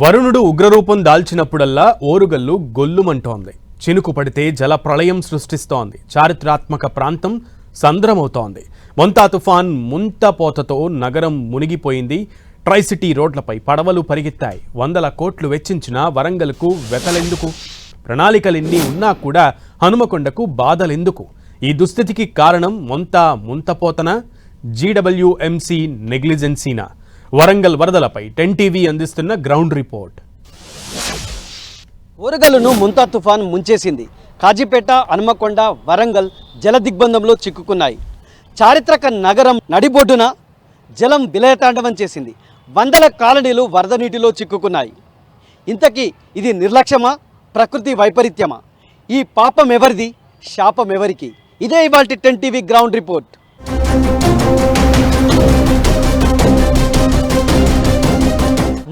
వరుణుడు ఉగ్రరూపం దాల్చినప్పుడల్లా ఓరుగల్లు గొల్లుమంటోంది. చినుకు పడితే జల ప్రళయం సృష్టిస్తోంది. చారిత్రాత్మక ప్రాంతం సంద్రమవుతోంది. మొంతా తుఫాన్ ముంతపోతతో నగరం మునిగిపోయింది. ట్రైసిటీ రోడ్లపై పడవలు పరిగెత్తాయి. వందల కోట్లు వెచ్చించిన వరంగల్కు వెతలెందుకు? ప్రణాళికలెన్ని ఉన్నా కూడా హనుమకొండకు బాధలెందుకు? ఈ దుస్థితికి కారణం మొంతా ముంతపోతన? జీడబ్ల్యూఎంసీ నెగ్లిజెన్సీనా? వరంగల్ వరదలపై టెన్ టీవీ అందిస్తున్న గ్రౌండ్ రిపోర్ట్. ఓరగల్లును ముంతా తుఫాన్ ముంచేసింది. కాజీపేట హనుమకొండ వరంగల్ జల దిగ్బంధంలో చిక్కుకున్నాయి. చారిత్రక నగరం నడిబొడ్డున జలం విలయతాండవం చేసింది. వందల కాలనీలు వరద నీటిలో చిక్కుకున్నాయి. ఇంతకీ ఇది నిర్లక్ష్యమా? ప్రకృతి వైపరీత్యమా? ఈ పాపం ఎవరిది? శాపం ఎవరికి? ఇదే ఇవాళ ten TV ground report.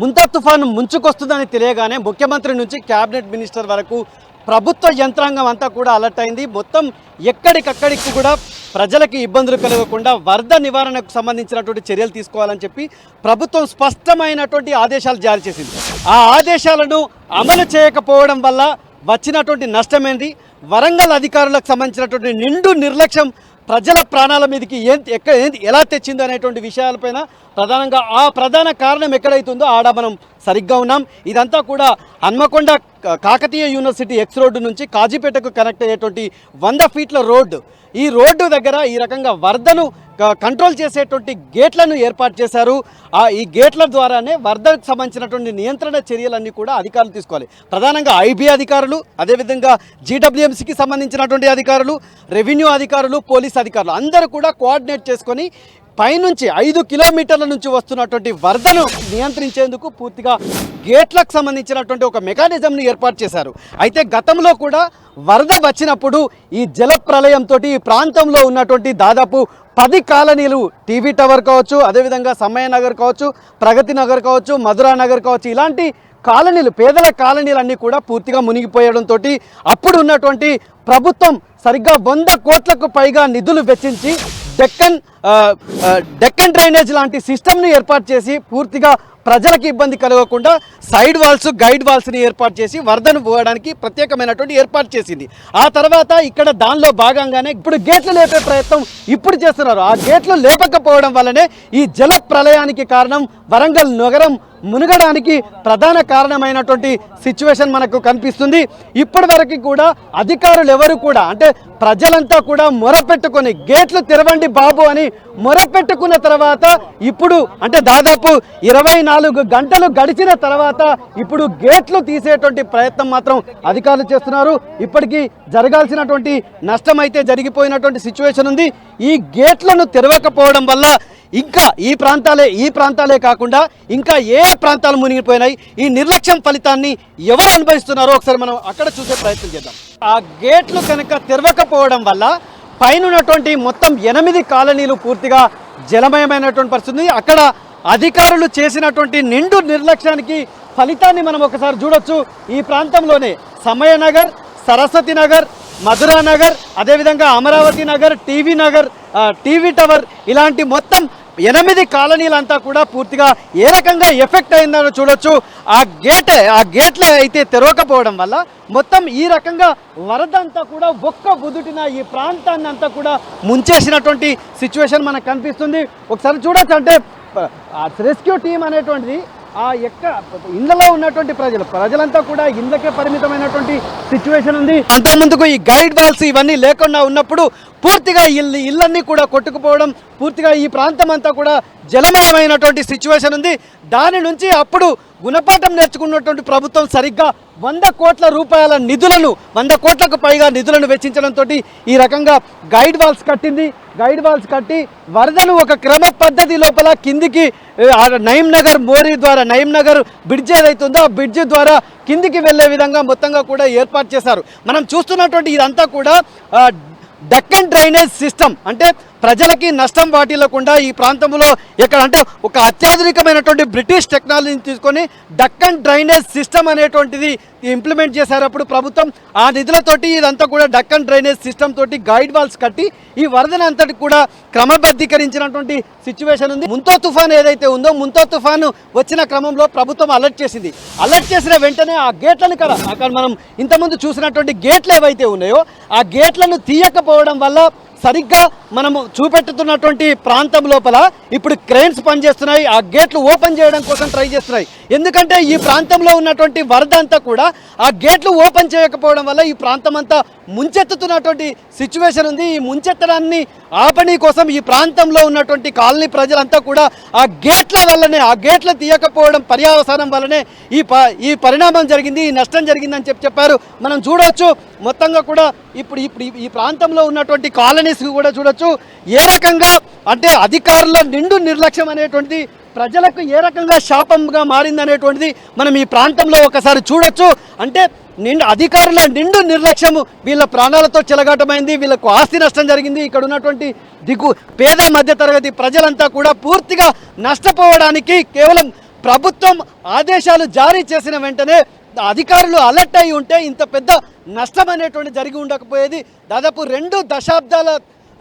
Montha తుఫాను ముంచుకొస్తుందని తెలియగానే ముఖ్యమంత్రి నుంచి క్యాబినెట్ మినిస్టర్ వరకు ప్రభుత్వ యంత్రాంగం అంతా కూడా అలర్ట్ అయింది. మొత్తం ఎక్కడికక్కడికి కూడా ప్రజలకి ఇబ్బందులు కలగకుండా వరద నివారణకు సంబంధించినటువంటి చర్యలు తీసుకోవాలని చెప్పి ప్రభుత్వం స్పష్టమైనటువంటి ఆదేశాలు జారీ చేసింది. ఆ ఆదేశాలను అమలు చేయకపోవడం వల్ల వచ్చినటువంటి నష్టమేంటి వరంగల్ అధికారులకు సంబంధించినటువంటి నిండు నిర్లక్ష్యం ప్రజల ప్రాణాల మీదకి ఏం ఎక్కడ ఏంటి ఎలా తెచ్చింది అనేటువంటి విషయాలపైన ప్రధానంగా ఆ ప్రధాన కారణం ఎక్కడైతుందో ఆడ మనం సరిగ్గా ఉన్నాం. ఇదంతా కూడా Hanamkonda Kakatiya university X road నుంచి కాజీపేటకు కనెక్ట్ అయ్యేటువంటి వంద ఫీట్ల రోడ్డు. ఈ రోడ్డు దగ్గర ఈ రకంగా వరదను కంట్రోల్ చేసేటువంటి గేట్లను ఏర్పాటు చేశారు. ఆ ఈ గేట్ల ద్వారానే వరదకు సంబంధించినటువంటి నియంత్రణ చర్యలన్నీ కూడా అధికారులు తీసుకోవాలి. ప్రధానంగా ఐబీ అధికారులు అదేవిధంగా జీడబ్ల్యూఎంసీకి సంబంధించినటువంటి అధికారులు రెవెన్యూ అధికారులు పోలీస్ అధికారులు అందరూ కూడా కోఆర్డినేట్ చేసుకొని పైనుంచి ఐదు కిలోమీటర్ల నుంచి వస్తున్నటువంటి వరదను నియంత్రించేందుకు పూర్తిగా గేట్లకు సంబంధించినటువంటి ఒక మెకానిజంని ఏర్పాటు చేశారు. అయితే గతంలో కూడా వరద వచ్చినప్పుడు ఈ జల ప్రళయంతో ఈ ప్రాంతంలో ఉన్నటువంటి దాదాపు పది కాలనీలు టీవీ టవర్ కావచ్చు అదేవిధంగా సమయ నగర్ కావచ్చు ప్రగతి నగర్ కావచ్చు మధురా నగర్ కావచ్చు ఇలాంటి కాలనీలు పేదల కాలనీలన్నీ కూడా పూర్తిగా మునిగిపోయడంతో అప్పుడు ఉన్నటువంటి ప్రభుత్వం సరిగ్గా వంద కోట్లకు పైగా నిధులు వెచ్చించి డెక్కన్ డెక్కన్ డ్రైనేజ్ లాంటి సిస్టమ్ను ఏర్పాటు చేసి పూర్తిగా ప్రజలకు ఇబ్బంది కలగకుండా సైడ్ వాల్స్ గైడ్ వాల్స్ని ఏర్పాటు చేసి వరదను పోవడానికి ప్రత్యేకమైనటువంటి ఏర్పాటు చేసింది. ఆ తర్వాత ఇక్కడ దానిలో భాగంగానే ఇప్పుడు గేట్లు లేపే ప్రయత్నం ఇప్పుడు చేస్తున్నారు. ఆ గేట్లు లేపకపోవడం వల్లనే ఈ జల ప్రళయానికి కారణం వరంగల్ నగరం మునగడానికి ప్రధాన కారణమైనటువంటి సిచ్యువేషన్ మనకు కనిపిస్తుంది. ఇప్పటి వరకు కూడా అధికారులు ఎవరు కూడా అంటే ప్రజలంతా కూడా మొరపెట్టుకొని గేట్లు తెరవండి బాబు అని మొరపెట్టుకున్న తర్వాత ఇప్పుడు అంటే దాదాపు ఇరవై నాలుగు గంటలు గడిచిన తర్వాత ఇప్పుడు గేట్లు తీసేటువంటి ప్రయత్నం మాత్రం అధికారులు చేస్తున్నారు. ఇప్పటికీ జరగాల్సినటువంటి నష్టం అయితే జరిగిపోయినటువంటి సిచ్యువేషన్ ఉంది. ఈ గేట్లను తెరవకపోవడం వల్ల ఇంకా ఈ ప్రాంతాలే ఈ ప్రాంతాలే కాకుండా ఇంకా ఏ ప్రాంతాలు మునిగిపోయినాయి. ఈ నిర్లక్ష్యం ఫలితాన్ని ఎవరు అనుభవిస్తున్నారో ఒకసారి మనం అక్కడ చూసే ప్రయత్నం చేద్దాం. ఆ గేట్లు కనుక తెరవకపోవడం వల్ల పైన ఉన్నటువంటి మొత్తం ఎనిమిది కాలనీలు పూర్తిగా జలమయమైనటువంటి పరిస్థితి. అక్కడ అధికారులు చేసినటువంటి నిండు నిర్లక్ష్యానికి ఫలితాన్ని మనం ఒకసారి చూడొచ్చు. ఈ ప్రాంతంలోనే సమయనగర్ సరస్వతి నగర్ మధురా నగర్ అదేవిధంగా Amaravati Nagar TV Nagar TV tower ఇలాంటి మొత్తం ఎనిమిది కాలనీలంతా కూడా పూర్తిగా ఏ రకంగా ఎఫెక్ట్ అయిందో చూడొచ్చు. ఆ గేట్ ఆ గేట్లు అయితే తెరవకపోవడం వల్ల మొత్తం ఈ రకంగా వరద అంతా కూడా ఒక్క బుదుటిన ఈ ప్రాంతాన్ని అంతా కూడా ముంచేసినటువంటి సిచ్యువేషన్ మనకు కనిపిస్తుంది. ఒకసారి చూడొచ్చు అంటే రెస్క్యూ టీం అనేటువంటిది ఆ ఎక్క ఇళ్ళలో ఉన్నటువంటి ప్రజలు ప్రజలంతా కూడా ఇళ్ళకే పరిమితమైనటువంటి సిచ్యువేషన్ ఉంది. అంతకుముందుకు ఈ గైడ్ వాల్స్ ఇవన్నీ లేకుండా ఉన్నప్పుడు పూర్తిగా ఇల్లు ఇళ్ళన్నీ కూడా కొట్టుకుపోవడం పూర్తిగా ఈ ప్రాంతం అంతా కూడా జలమయమైనటువంటి సిచ్యువేషన్ ఉంది. దాని నుంచి అప్పుడు గుణపాఠం నేర్చుకున్నటువంటి ప్రభుత్వం సరిగ్గా వంద కోట్ల రూపాయల నిధులను వంద కోట్లకు పైగా నిధులను వెచ్చించడంతో ఈ రకంగా గైడ్ వాల్స్ కట్టింది. గైడ్ వాల్స్ కట్టి వరదను ఒక క్రమ పద్ధతి లోపల కిందికి నయీం నగర్ మోరీ ద్వారా నయీం నగర్ బ్రిడ్జ్ ఏదైతుందో ఆ బ్రిడ్జ్ ద్వారా కిందికి వెళ్ళే విధంగా మొత్తంగా కూడా ఏర్పాటు చేశారు. మనం చూస్తున్నటువంటి ఇదంతా కూడా డెక్కన్ డక్కన్ డ్రైనేజ్ సిస్టమ్ అంటే ప్రజలకి నష్టం వాటిల్లకుండా ఈ ప్రాంతంలో ఎక్కడ అంటే ఒక అత్యాధునికమైనటువంటి బ్రిటిష్ టెక్నాలజీని తీసుకొని డక్కన్ డ్రైనేజ్ సిస్టమ్ అనేటువంటిది ఇంప్లిమెంట్ చేశారు. అప్పుడు ప్రభుత్వం ఆ నిధులతోటి ఇదంతా కూడా డక్కన్ డ్రైనేజ్ సిస్టమ్ తోటి గైడ్ వాల్స్ కట్టి ఈ వరదను అంతటి కూడా క్రమబద్ధీకరించినటువంటి సిచ్యువేషన్ ఉంది. ముంతో తుఫాన్ ఏదైతే ఉందో ముంతో తుఫాను వచ్చిన క్రమంలో ప్రభుత్వం అలర్ట్ చేసింది. అలర్ట్ చేసిన వెంటనే ఆ గేట్లను కదా అక్కడ మనం ఇంతకుముందు చూసినటువంటి గేట్లు ఏవైతే ఉన్నాయో ఆ గేట్లను తీయకపోవడం వల్ల సరిగ్గా మనము చూపెట్టుతున్నటువంటి ప్రాంతం లోపల ఇప్పుడు క్రేన్స్ పనిచేస్తున్నాయి ఆ గేట్లు ఓపెన్ చేయడం కోసం ట్రై చేస్తున్నాయి. ఎందుకంటే ఈ ప్రాంతంలో ఉన్నటువంటి వరద అంతా కూడా ఆ గేట్లు ఓపెన్ చేయకపోవడం వల్ల ఈ ప్రాంతం అంతా ముంచెత్తుతున్నటువంటి సిచ్యువేషన్ ఉంది. ఈ ముంచెత్తడాన్ని ఆపణి కోసం ఈ ప్రాంతంలో ఉన్నటువంటి కాలనీ ప్రజలంతా కూడా ఆ గేట్ల వల్లనే ఆ గేట్లు తీయకపోవడం పర్యావసానం వల్లనే ఈ ప ఈ పరిణామం జరిగింది ఈ నష్టం జరిగిందని చెప్పి చెప్పారు. మనం చూడవచ్చు మొత్తంగా కూడా ఇప్పుడు ఇప్పుడు ఈ- ఈ ప్రాంతంలో ఉన్నటువంటి కాలనీస్ కూడా చూడొచ్చు. ఏ రకంగా అంటే అధికారుల నిండు నిర్లక్ష్యం అనేటువంటి ప్రజలకు ఏ రకంగా శాపంగా మారిందనేటువంటిది మనం ఈ ప్రాంతంలో ఒకసారి చూడొచ్చు. అంటే నిండు అధికారుల నిండు నిర్లక్ష్యము. వీళ్ళ ప్రాణాలతో చెలగాటమైంది వీళ్ళకు ఆస్తి నష్టం జరిగింది. ఇక్కడ ఉన్నటువంటి దిగు పేద మధ్యతరగతి ప్రజలంతా కూడా పూర్తిగా నష్టపోవడానికి కేవలం ప్రభుత్వం ఆదేశాలు జారీ చేసిన వెంటనే అధికారులు అలర్ట్ అయి ఉంటే ఇంత పెద్ద నష్టం అనేటువంటి జరిగి ఉండకపోయేది. దాదాపు రెండు దశాబ్దాల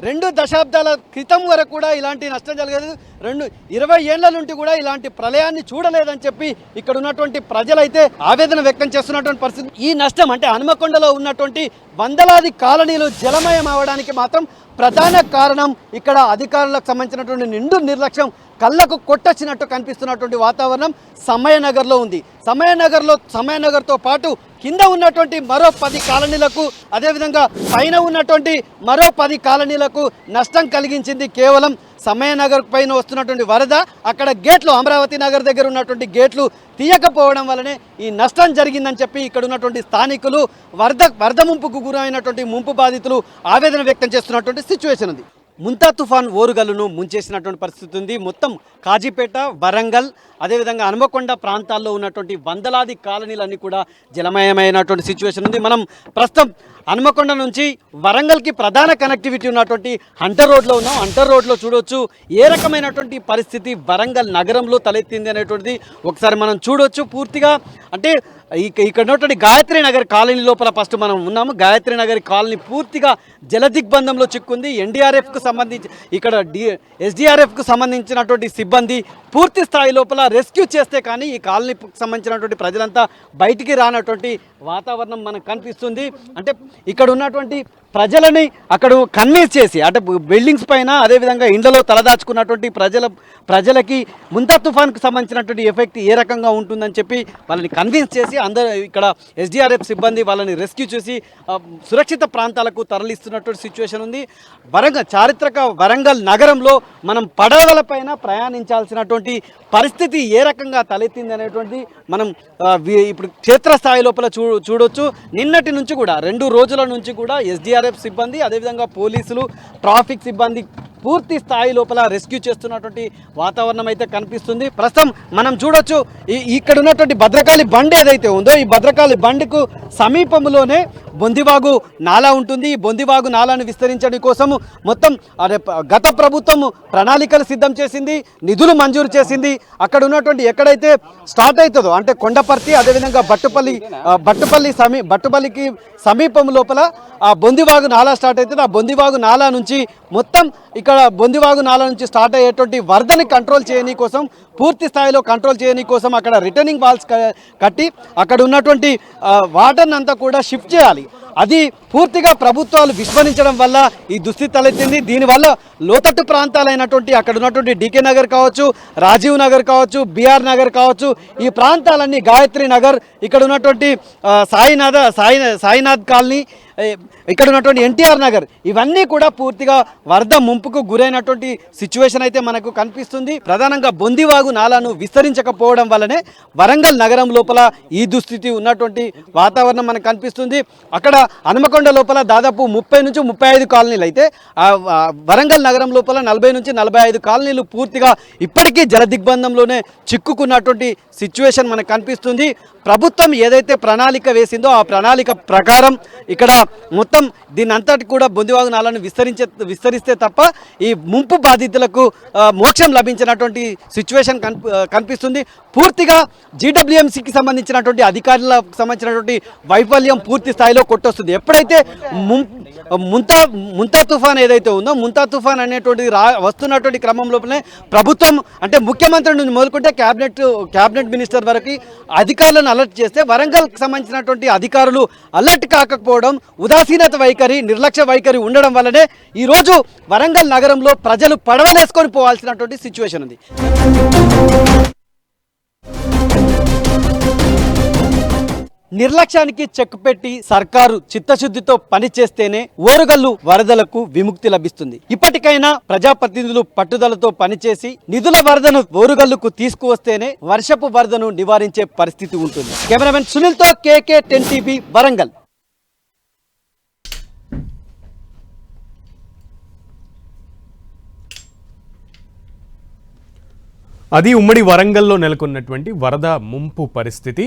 రెండు దశాబ్దాల క్రితం వరకు కూడా ఇలాంటి నష్టం జరగలేదు. రెండు ఇరవై ఏళ్ళ నుండి కూడా ఇలాంటి ప్రళయాన్ని చూడలేదని చెప్పి ఇక్కడ ఉన్నటువంటి ప్రజలైతే ఆవేదన వ్యక్తం చేస్తున్నటువంటి పరిస్థితి. ఈ నష్టం అంటే హనుమకొండలో ఉన్నటువంటి వందలాది కాలనీలు జలమయం అవడానికి మాత్రం ప్రధాన కారణం ఇక్కడ అధికారులకు సంబంధించినటువంటి నిండు నిర్లక్ష్యం. కళ్ళకు కొట్టొచ్చినట్టు కనిపిస్తున్నటువంటి వాతావరణం సమయనగర్లో ఉంది. సమయనగర్లో సమయనగర్తో పాటు కింద ఉన్నటువంటి మరో పది కాలనీలకు అదేవిధంగా పైన ఉన్నటువంటి మరో పది కాలనీలకు నష్టం కలిగించింది కేవలం సమయనగర్ పైన వస్తున్నటువంటి వరద. అక్కడ గేట్లు అమరావతి నగర్ దగ్గర ఉన్నటువంటి గేట్లు తీయకపోవడం వల్లనే ఈ నష్టం జరిగిందని చెప్పి ఇక్కడ ఉన్నటువంటి స్థానికులు వరద వరద ముంపుకు గురైనటువంటి ముంపు బాధితులు ఆవేదన వ్యక్తం చేస్తున్నటువంటి సిచ్యువేషన్ ఉంది. ముంతా తుఫాన్ ఓరుగల్లును ముంచేసినటువంటి పరిస్థితి ఉంది. మొత్తం కాజీపేట వరంగల్ అదేవిధంగా హనుమకొండ ప్రాంతాల్లో ఉన్నటువంటి వందలాది కాలనీలన్నీ కూడా జలమయమైనటువంటి సిచ్యువేషన్ ఉంది. మనం ప్రస్తుతం హనుమకొండ నుంచి వరంగల్కి ప్రధాన కనెక్టివిటీ ఉన్నటువంటి హంటర్ రోడ్లో ఉన్నాం. హంటర్ రోడ్లో చూడొచ్చు ఏ రకమైనటువంటి పరిస్థితి వరంగల్ నగరంలో తలెత్తింది అనేటువంటిది ఒకసారి మనం చూడొచ్చు. పూర్తిగా అంటే ఇక్కడ ఉన్నటువంటి గాయత్రి నగర్ కాలనీ లోపల ఫస్ట్ మనం ఉన్నాము. గాయత్రి నగర్ కాలనీ పూర్తిగా జలదిగ్బంధంలో చిక్కుంది. ఎన్డీఆర్ఎఫ్కు సంబంధించి ఇక్కడ డి ఎస్డీఆర్ఎఫ్కు సంబంధించినటువంటి సిబ్బంది పూర్తి స్థాయి లోపల రెస్క్యూ చేస్తే కానీ ఈ కాలనీకి సంబంధించినటువంటి ప్రజలంతా బయటికి రానటువంటి వాతావరణం మనకు కనిపిస్తుంది. అంటే ఇక్కడ ఉన్నటువంటి ప్రజలని అక్కడ కన్విన్స్ చేసి అంటే బిల్డింగ్స్ పైన అదేవిధంగా ఇండ్లలో తలదాచుకున్నటువంటి ప్రజల ప్రజలకి ముంతా తుఫాన్కు సంబంధించినటువంటి ఎఫెక్ట్ ఏ రకంగా ఉంటుందని చెప్పి వాళ్ళని కన్విన్స్ చేసి అందరూ ఇక్కడ ఎస్డిఆర్ఎఫ్ సిబ్బంది వాళ్ళని రెస్క్యూ చేసి సురక్షిత ప్రాంతాలకు తరలిస్తున్నటువంటి సిచ్యువేషన్ ఉంది. వరంగల్ చారిత్రక వరంగల్ నగరంలో మనం పడవలపైన ప్రయాణించాల్సినటువంటి పరిస్థితి ఏ రకంగా తలెత్తింది అనేటువంటిది మనం ఇప్పుడు క్షేత్రస్థాయి లోపల చూ చూడొచ్చు. నిన్నటి నుంచి కూడా రెండు రోజుల నుంచి కూడా ఎస్డిఆర్ఎఫ్ సిబ్బంది అదేవిధంగా పోలీసులు ట్రాఫిక్ సిబ్బంది పూర్తి స్థాయి లోపల రెస్క్యూ చేస్తున్నటువంటి వాతావరణం అయితే కనిపిస్తుంది. ప్రస్తుతం మనం చూడొచ్చు ఈ- ఇక్కడ ఉన్నటువంటి భద్రకాళి బండి ఏదైతే ఉందో ఈ భద్రకాళి బండికు సమీపంలోనే బొందివాగు నాలా ఉంటుంది. ఈ బొందివాగు నాలాను విస్తరించడం కోసం మొత్తం అదే గత ప్రభుత్వం ప్రణాళికలు సిద్ధం చేసింది నిధులు మంజూరు చేసింది. అక్కడ ఉన్నటువంటి ఎక్కడైతే స్టార్ట్ అవుతుందో అంటే కొండపర్తి అదేవిధంగా బట్టుపల్లి బట్టుపల్లి సమీ బట్టుపల్లికి సమీపం లోపల ఆ బొందివాగు నాలా స్టార్ట్ అవుతుంది. ఆ బొందివాగు నాలా నుంచి మొత్తం ఇక్కడ బొందివాగు నాలా నుంచి స్టార్ట్ అయ్యేటువంటి వరదని కంట్రోల్ చేయని కోసం పూర్తి స్థాయిలో కంట్రోల్ చేయని కోసం అక్కడ రిటర్నింగ్ వాల్స్ కట్టి అక్కడ ఉన్నటువంటి వాటర్ని అంతా కూడా షిఫ్ట్ చేయాలి. అది పూర్తిగా ప్రభుత్వాలు విస్మరించడం వల్ల ఈ దుస్థితి తలెత్తింది. దీనివల్ల లోతట్టు ప్రాంతాలైనటువంటి అక్కడ ఉన్నటువంటి డీకే నగర్ కావచ్చు రాజీవ్ నగర్ కావచ్చు బీఆర్ నగర్ కావచ్చు ఈ ప్రాంతాలన్నీ గాయత్రి నగర్ ఇక్కడ ఉన్నటువంటి సాయినాథ సాయి సాయినాథ్ కాలనీ ఇక్కడ ఉన్నటువంటి ఎన్టీఆర్ నగర్ ఇవన్నీ కూడా పూర్తిగా వరద ముంపుకు గురైనటువంటి సిచ్యువేషన్ అయితే మనకు కనిపిస్తుంది. ప్రధానంగా బొందివాగు నాలాను విస్తరించకపోవడం వల్లనే వరంగల్ నగరం లోపల ఈ దుస్థితి ఉన్నటువంటి వాతావరణం మనకు కనిపిస్తుంది. అక్కడ హనుమకొండ లోపల దాదాపు ముప్పై నుంచి ముప్పై ఐదు కాలనీలు అయితే వరంగల్ నగరం లోపల నలభై నుంచి నలభై ఐదు కాలనీలు పూర్తిగా ఇప్పటికీ జల దిగ్బంధంలోనే చిక్కుకున్నటువంటి సిచ్యువేషన్ మనకు కనిపిస్తుంది. ప్రభుత్వం ఏదైతే ప్రణాళిక వేసిందో ఆ ప్రణాళిక ప్రకారం ఇక్కడ మొత్తం దీని అంతటి కూడా బొందివాగు నాలను విస్తరించే విస్తరిస్తే తప్ప ఈ ముంపు బాధితులకు మోక్షం లభించినటువంటి సిచ్యువేషన్ కనిపిస్తుంది. పూర్తిగా జీడబ్ల్యూఎంసీకి సంబంధించినటువంటి అధికారులకు సంబంధించినటువంటి వైఫల్యం పూర్తి స్థాయిలో కొట్టొస్తుంది. ఎప్పుడైతే ముం ముంతా ముంతా తుఫాన్ ఏదైతే ఉందో ముంతా తుఫాన్ అనేటువంటి రా వస్తున్నటువంటి క్రమం లోపలనే ప్రభుత్వం అంటే ముఖ్యమంత్రి నుంచి మొదలుకుంటే క్యాబినెట్ క్యాబినెట్ మినిస్టర్ వరకు అధికారులను అలర్ట్ చేస్తే వరంగల్కి సంబంధించినటువంటి అధికారులు అలర్ట్ కాకపోవడం ఉదాసీనత వైఖరి నిర్లక్ష్య వైఖరి ఉండడం వల్లనే ఈరోజు వరంగల్ నగరంలో ప్రజలు పడవలేసుకొని పోవాల్సినటువంటి సిచ్యువేషన్ ఉంది. నిర్లక్ష్యానికి చెక్ పెట్టి సర్కారు చిత్తశుద్ధితో పనిచేస్తేనే ఓరుగల్లు వరదలకు విముక్తి లభిస్తుంది. ఇప్పటికైనా ప్రజాప్రతినిధులు పట్టుదలతో పనిచేసి నిధుల వరదను ఓరుగల్లుకు తీసుకువస్తేనే వర్షపు వరదను నివారించే పరిస్థితి ఉంటుంది. కెమెరామెన్ సునీల్తో కేకే టెన్ టీవీ వరంగల్. అది ఉమ్మడి వరంగల్లో నెలకొన్నటువంటి వరద ముంపు పరిస్థితి.